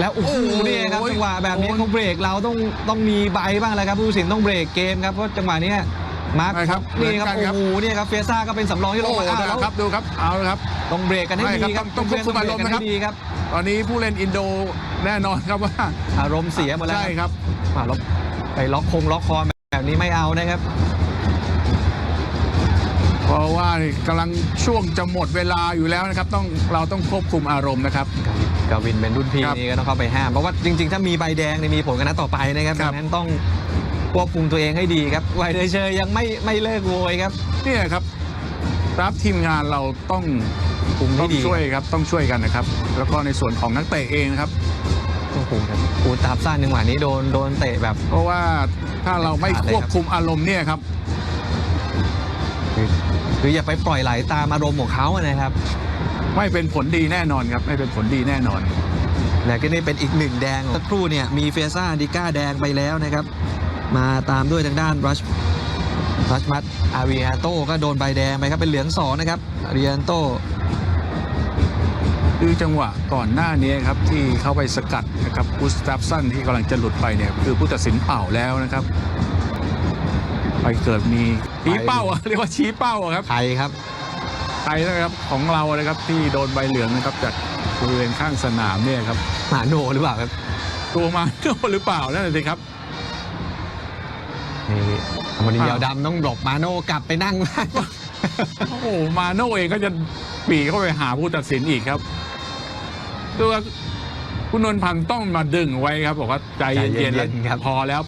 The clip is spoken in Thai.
แล้วโอ้โหโอ้โหนี่ครับจังหวะแบบนี้โอ้เขาเบรกเราต้องต้องมีใบบ้างแล้วครับผู้ตัดสินต้องเบรกเกมครับเพราะจังหวะเนี้ยมาร์คใช่ครับนี่ครับเหมือนกันครับโอ้โหเนี่ยครับเฟซ่าก็เป็นสำรองที่ลโอ้งโหมาอ้าวแล้วครับดูครับเอาละครับต้องเบรกกันให้ไม่ครับดีครับต้องต้องควบคุมอารมณ์นะครับเบกันให้ดีครับตอนนี้ผู้เล่นอินโดแน่นอนครับว่าอารมณ์เสียหมดแล้วใช่ครับอ่าล็อกไปล็อกคงล็อกคอแบบนี้ไม่เอานะครับเพราะว่ากำลังช่วงจะหมดเวลาอยู่แล้วนะครับต้องเราต้องควบคุมอารมณ์นะครับกาวินเป็นรุ่นพี่ครับนี่ก็ต้องเข้าไปห้าม เพราะว่าจริงๆ ถ้ามีใบแดงเนี่ยมีผลกันนัดต่อไปนะครับครัดับงนั้นต้องควบคุมตัวเองให้ดีครับไวเดเชยยังไม่ไม่เลิกโวยครับ เนี่ยครับรับทีมงานเราต้องคุมให้ต้องดี ช่วยครับต้องช่วยกันนะครับ แล้วก็ในส่วนของนักเตะเองนะครับ โอ้โหครับปูตาบซ่านจังหวะนี้โดนโดนเตะแบบ เพราะว่าถ้าเราไม่ขาดเลยควครับบคุมอารมณ์เนี่ยครับ คือ คืออย่าไปปล่อยไหลตามอารมณ์ของเขาอะนะครับไม่เป็นผลดีแน่นอนครับ ไม่เป็นผลดีแน่นอน และก็นี่เป็นอีกหนึ่งแดงสักครู่เนี่ยมีเฟซ่าดิก้าแดงไปแล้วนะครับ มาตามด้วยทางด้านรัชรัชมัตอาริอาโตก็โดนใบแดงไปครับเป็นเหลืองสองนะครับอาริอาโตคือจังหวะก่อนหน้านี้ครับที่เข้าไปสกัดนะครับกุสตาฟสันที่กำลังจะหลุดไปเนี่ยคือผู้ตัดสินเป่าแล้วนะครับ ไปเกิดมีชี้เป้าอะเรียกว่าชี้เป้าอะครับไทยครับไทยนะครับของเรานะครับที่โดนใบเหลืองนะครับจากบริเวณข้างสนามเนี่ยครับหมาโนหรือเปล่าครับตัวมาโดนหรือเปล่านั่นแหละสิครับนี่ธรรมดินอ้าวยาวดำต้องหลบมาโนกลับไปนั่งบ้างโอ้โหมาโน่เองก็จะปรีเข้าไปหาผู้ตัดสินอีกครับตัวคุณนนท์พันธ์ต้องมาดึงไว้ครับบอกว่าใจใจเย็เย็นนๆๆแล้วครับพอแล้ว